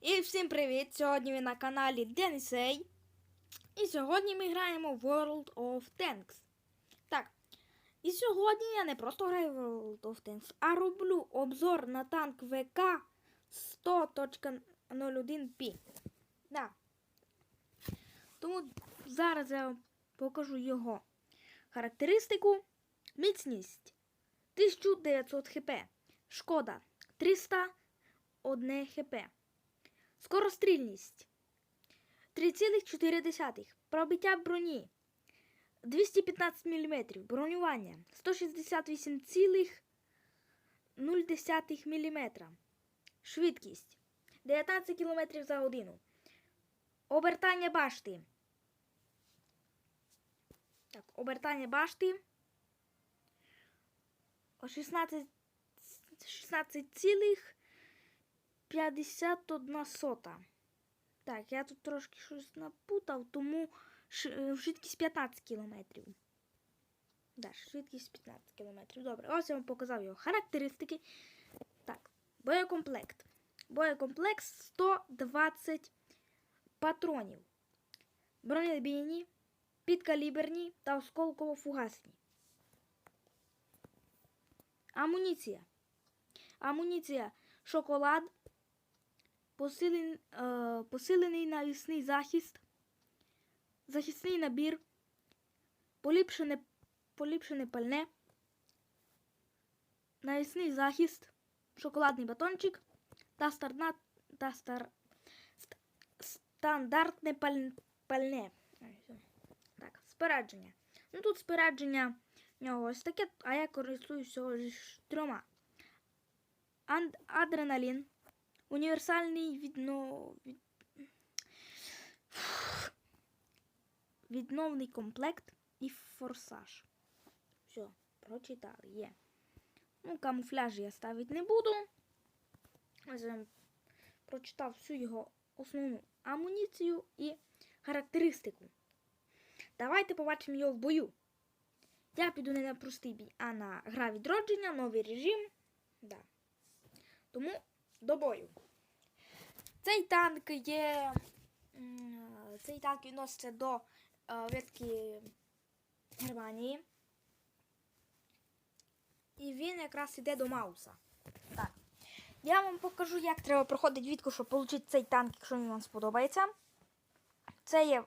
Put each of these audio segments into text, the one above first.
І всім привіт! Сьогодні ви на каналі Денисей. І сьогодні ми граємо в World of Tanks. Так. І сьогодні я не просто граю в World of Tanks, а роблю обзор на танк ВК 100.01P. Да. Тому зараз я покажу його характеристику. Міцність 1900 хп. Шкода 301 хп. Скорострільність 3,4. Пробиття броні 215 мм. Бронювання 168,0 мм. Швидкість 19 км за годину. Обертання башти. Так, обертання башти 16 16,51 сота. Так, я тут трошки щось напутав, тому е, швидкість 15 кілометрів. Да, швидкість 15 кілометрів. Добре, ось я вам показав його характеристики. Так, боєкомплект. Боєкомплект 120 патронів. Бронебійні, підкаліберні та осколково-фугасні. Амуніція. Амуніція шоколад, посилен, е, посилений навісний захист, захисний набір, поліпшене, поліпшене пальне, навісний захист, шоколадний батончик та, старна, та стар, ст, стандартне паль, пальне. Так, спорядження. Ну тут спорядження в нього ось таке, а я користуюсь трьома. Анд- адреналін, універсальний відно... від... відновний комплект і форсаж. Все, прочитали, є. Ну, камуфляж я ставити не буду. Прочитав всю його основну амуніцію і характеристику. Давайте побачимо його в бою. Я піду не на простий бій, а на гра відродження, новий режим. Да. Тому до бою. Цей танк є. Цей танк відноситься до е, ветки Германії. І він якраз іде до Мауса. Так. Я вам покажу, як треба проходити відку, щоб отримати цей танк, якщо він вам сподобається. Це є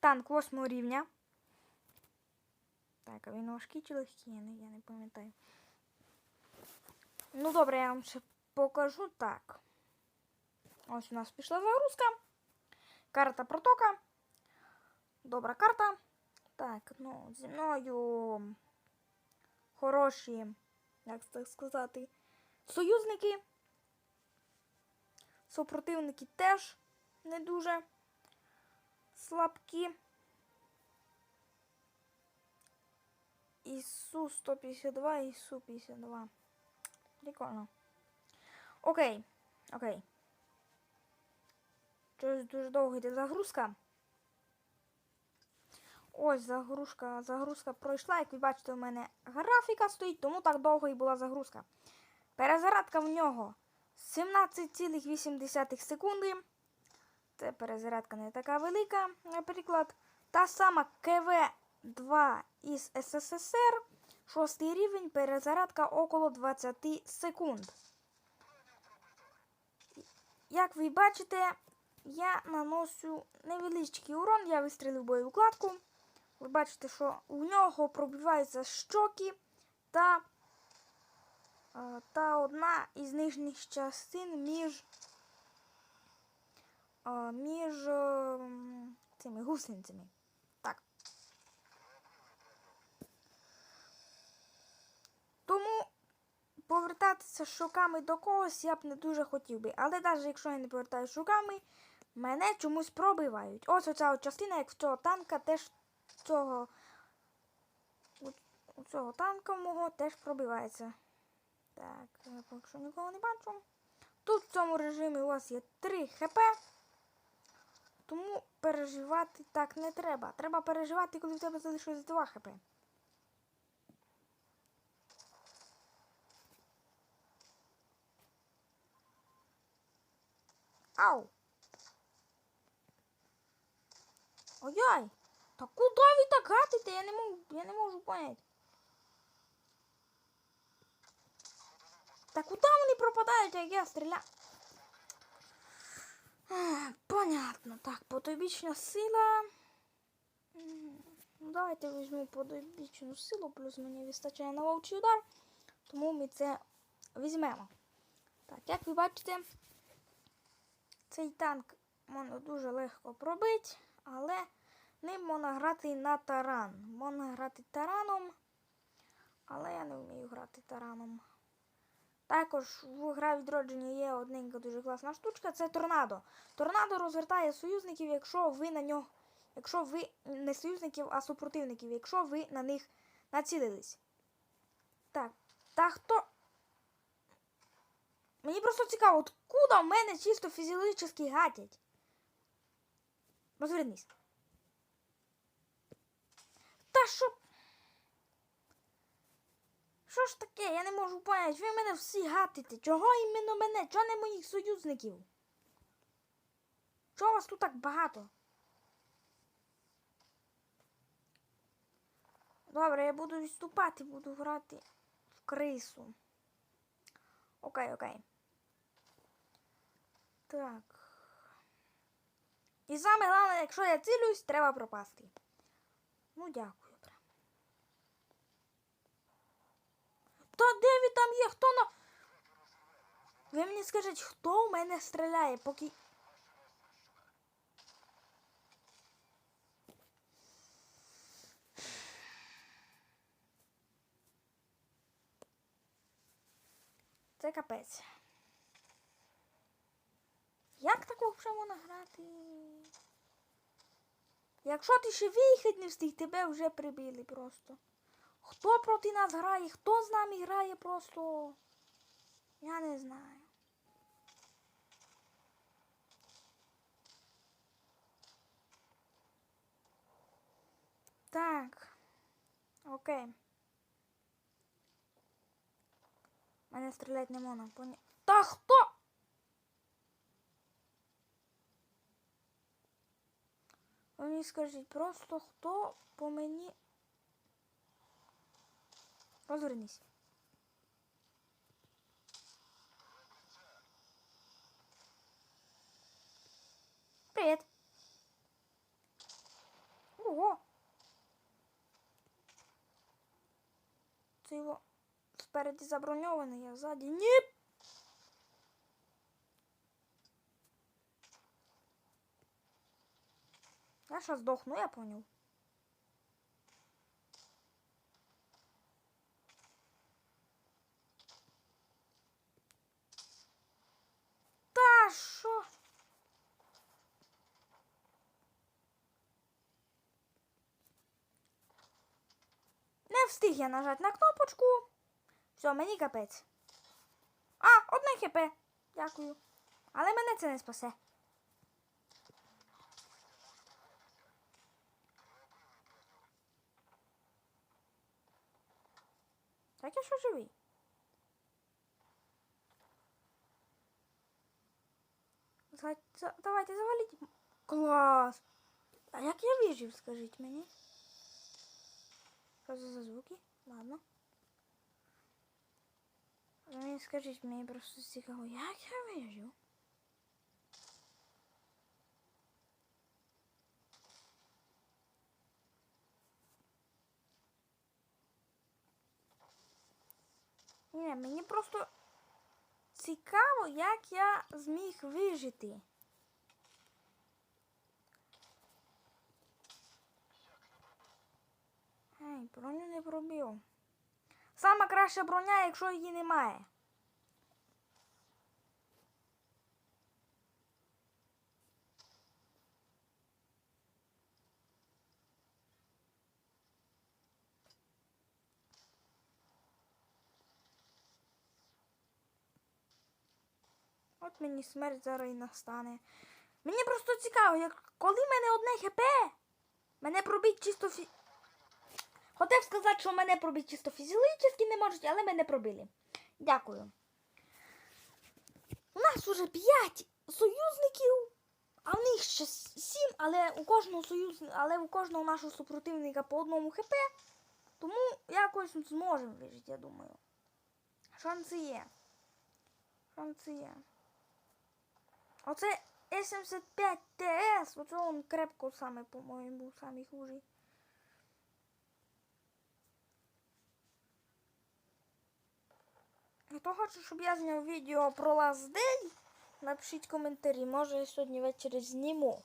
танк 8 рівня. Так, а він важкий чи легкий, я не, я не пам'ятаю. Ну, добре, я вам ще покажу так. Ось у нас пішла загрузка. Карта протока. Добра карта. Так, ну, зі мною хороші, як так сказати, союзники. Супротивники теж не дуже слабкі. І Су-152 і Су-52. Прикольно. Окей. Окей. Щось дуже довго йде загрузка. Ось загрузка, загрузка пройшла. Як ви бачите, у мене графіка стоїть, тому так довго і була загрузка. Перезарядка в нього 17,8 секунди. Це перезарядка не така велика, наприклад. Та сама КВ-2 із СССР. Шостий рівень, перезарядка около 20 секунд. Як ви бачите, я наношу невеличкий урон, я вистрілив бойову кладку. Ви бачите, що у нього пробиваються щоки та, е, та одна із нижніх частин між, е, між е, цими гусеницями. Так. Тому повертатися шуками до когось я б не дуже хотів би. Але навіть якщо я не повертаюся шуками, мене чомусь пробивають. Ось оця частина, як в цього танка, теж цього, у цього танка мого теж пробивається. Так, я поки що нікого не бачу. Тут в цьому режимі у вас є 3 хп. Тому переживати так не треба. Треба переживати, коли в тебе залишилось 2 хп. Ау! Ой-ой! Та куди ви так гатите? Я не можу, я не можу поняти. Та куди вони пропадають, як я стріляю? Понятно. Так, потойбічна сила. Давайте візьму потойбічну силу, плюс мені вистачає на вовчий удар. Тому ми це візьмемо. Так, як ви бачите, цей танк можна дуже легко пробити, але ним можна грати на таран. Можна грати тараном, але я не вмію грати тараном. Також в гра відродження є одненька дуже класна штучка це торнадо. Торнадо розвертає союзників, якщо ви на нього. Якщо ви не союзників, а супротивників, якщо ви на них націлились. Так, та хто. Мені просто цікаво, откуда в мене чисто фізіологічно гатять. Розвернись. Та що? Що ж таке? Я не можу поняти. Ви мене всі гатите. Чого іменно мене? Чого не моїх союзників? Чого вас тут так багато? Добре, я буду відступати, буду грати в крису. Окей, окей. Так. І саме головне, якщо я цілюсь, треба пропасти. Ну, дякую. прям. Та де він там є? Хто на. Ви мені скажіть, хто в мене стріляє, поки. Це капець. Як такого вже можна? Якщо ти ще виїхати не встиг, тебе вже прибили просто. Хто проти нас грає, хто з нами грає просто. Я не знаю. Так. Окей. Мене стріляти не можна. Поня... Та хто? Ви мені скажіть, просто хто по мені. Розвернись. Привіт. Ого. Це його спереді заброньований, а ззаді ні. Я сейчас сдохну, я понял. Та що? Не встиг я нажати на кнопочку. Все, мені капець. А, одне хп. Дякую. Але мене це не спасе. Так я що живий? Давайте заваліть. Клас! А як я вижив, скажіть мені? Що це за звуки? Ладно. Ви мені скажіть, мені просто цікаво, як я вижив? Ні, мені просто цікаво, як я зміг вижити. Ей, броню не пробив. Сама краща броня, якщо її немає. От мені смерть зараз і настане. Мені просто цікаво, як коли в мене одне хп, мене пробить чисто фі... Хотів сказати, що мене пробить чисто фізіологічно не можуть, але мене пробили. Дякую. У нас уже 5 союзників, а в них ще с- сім, але у кожного союз, але у кожного нашого супротивника по одному хп. Тому якось зможемо вижити, я думаю. Шанси є. Шанси є. Оце С75 ТС, оце он крепко саме, по-моєму, був самий хужий. Хто хоче, щоб я зняв відео про Last Day, напишіть коментарі. Може я сьогодні ввечері зніму.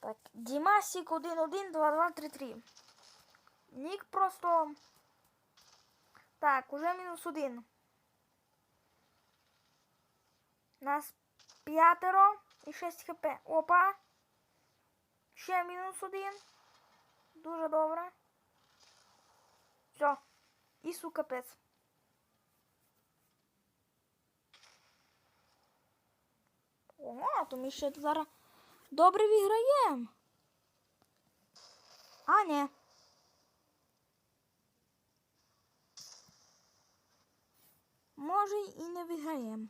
Так, Дімасік 112233. Нік просто. Так, уже мінус один. Нас п'ятеро і 6 хп. Опа. Ще мінус один. Дуже добре. Все. Ісу капець. Ого, то ми ще зараз добре виграємо. А, ні. Може і не виграємо.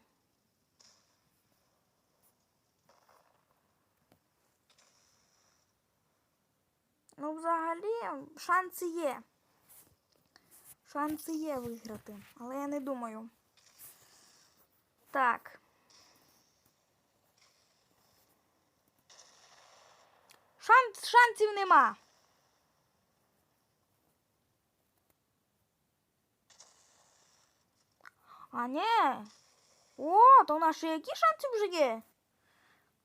Ну, взагалі, шанси є. Шанси є виграти, але я не думаю. Так. Шанс, шансів нема. А ні. О, то в нас ще які шанси вже є?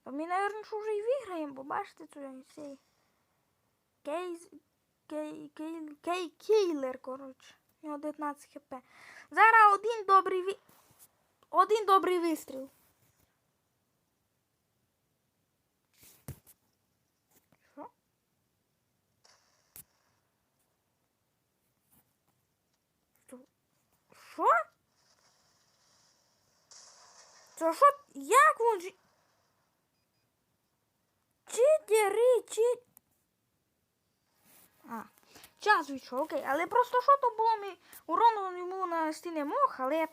То ми, мабуть, вже і виграємо, бо бачите, цей цей кейс, кей, кей, кей, кейлер, коротше. Нього 19 хп. Зараз один добрий ві... Один добрий вистріл. Що? Що? Це що? Як він? Читери, чит... А, час вийшов, окей. Але просто що то було мій урон йому нанести не мог, але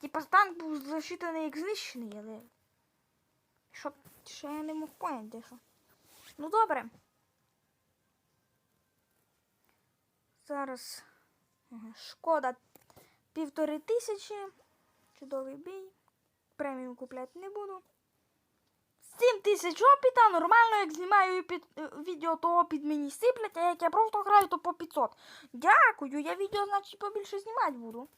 типа танк був засчитаний як знищений, але. Що ще я не мог поняти, що. Ну добре. Зараз шкода півтори тисячі. Чудовий бій. Преміум купляти не буду. 7 тисяч опіта, нормально, як знімаю під, е, відео, то опіт мені сиплять, а як я просто граю, то по 500. Дякую, я відео, значить, побільше знімати буду.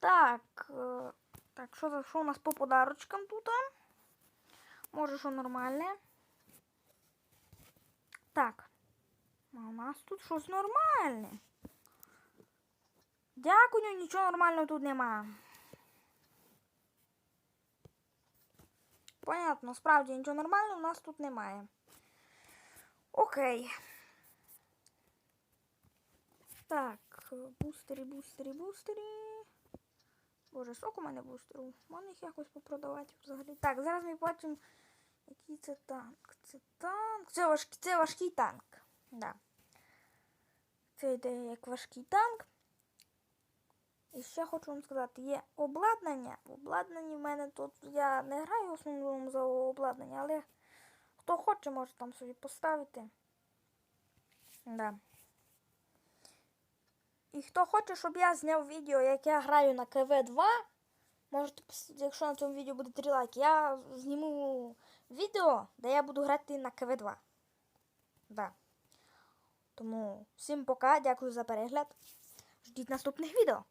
Так, е, так, що, що у нас по подарочкам тут? Може, що нормальне. Так. А у нас тут щось нормальне. Дякую, нічого нормального тут нема. Понятно, справді нічого нормального у нас тут немає. Окей. Так, бустері, бустері, бустері. Боже, сок у мене бустерів. Можна їх якось попродавати взагалі. Так, зараз ми бачимо, який це танк. Це танк. Це важкий, це важкий танк. Да. Це йде як важкий танк. І ще хочу вам сказати, є обладнання. Обладнання в мене тут. Я не граю основному за обладнання, але хто хоче, може там собі поставити. Да. І хто хоче, щоб я зняв відео, як я граю на КВ2, можете, якщо на цьому відео буде 3 лайки, я зніму відео, де я буду грати на КВ2. Да. Тому всім пока, дякую за перегляд. Ждіть наступних відео.